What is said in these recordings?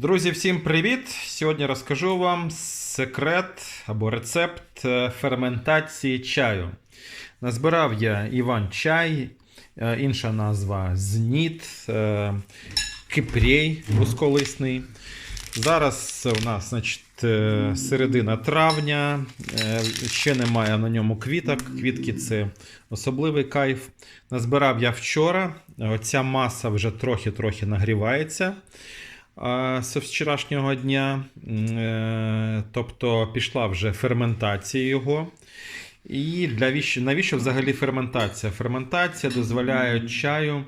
Друзі, всім привіт! Сьогодні розкажу вам секрет або рецепт е, ферментації чаю. Назбирав я Іван чай, е, інша назва зніт, е, кипрей русколисний. Зараз у нас значить, середина травня, ще немає на ньому квіток. Квітки це особливий кайф. Назбирав я вчора. Оця маса вже трохи-трохи нагрівається з вчорашнього дня. Е, Тобто пішла вже ферментація його. І для віщо, навіщо взагалі ферментація? Ферментація дозволяє чаю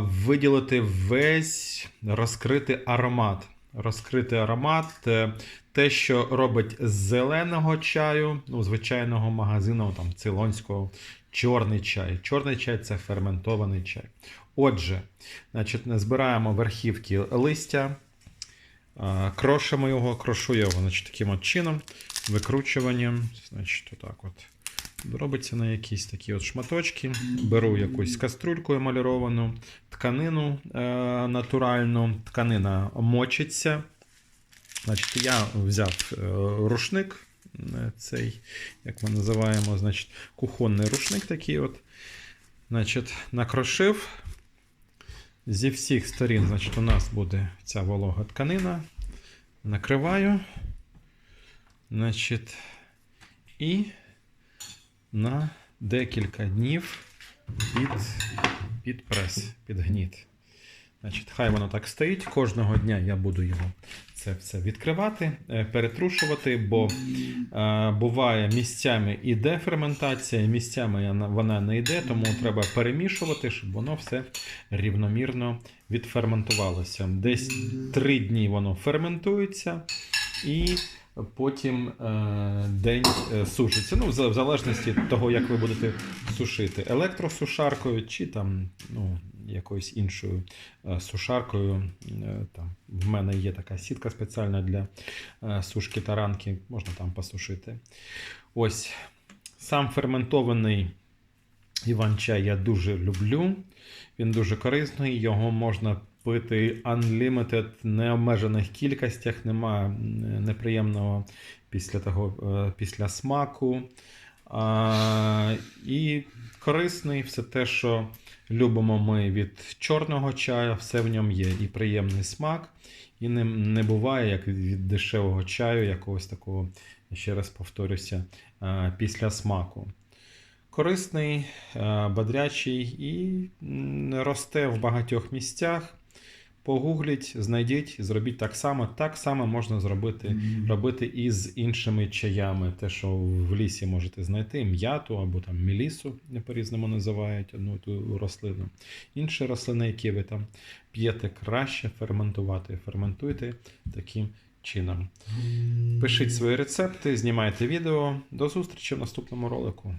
виділити весь розкритий аромат. Розкритий аромат, е, те, що робить з зеленого чаю, ну, звичайного магазину, там, цейлонського, чорний чай. Чорний чай це ферментований чай. Отже, значить, збираємо верхівки листя, крошимо його, крошу його значить, таким от чином, викручуванням. Значить, отак от. Робиться на якісь такі от шматочки. Беру якусь каструльку емаліровану, тканину е, натуральну, тканина мочиться. Значить, я взяв е, рушник, цей, як ми називаємо, значить, кухонний рушник такий от. Значить, накрошив. Зі всіх сторін, значить, у нас буде ця волога тканина. Накриваю. Значить, і на декілька днів під, під прес, під гніт. Значить, хай воно так стоїть. Кожного дня я буду його це все відкривати, е, перетрушувати, бо е, буває місцями іде ферментація, місцями вона- не йде, тому треба перемішувати, щоб воно все рівномірно відферментувалося. Десь три дні воно ферментується і потім е, день е, сушиться. Ну, в залежності від того, як ви будете сушити електросушаркою чи там ну, якоюсь іншою е, сушаркою. Е, Там, в мене є така сітка спеціальна для е, сушки таранки, можна там посушити. Ось сам ферментований іван-чай я дуже люблю. Він дуже корисний, його можна пити unlimited, необмежених кількостях, немає неприємного після того, після смаку. А, і корисний все те, що любимо ми від чорного чаю, все в ньому є. І приємний смак, і не, не буває, як від, дешевого чаю, якогось такого, ще раз повторюся, після смаку. Корисний, е, бодрячий і росте в багатьох місцях. Погугліть, знайдіть, зробіть так само. Так само можна зробити робити і з іншими чаями. Те, що в лісі можете знайти, м'яту або там мілісу, не по-різному називають одну ту рослину. Інші рослини, які ви там п'єте, краще ферментувати. Ферментуйте таким чином. Пишіть свої рецепти, знімайте відео. До зустрічі в наступному ролику.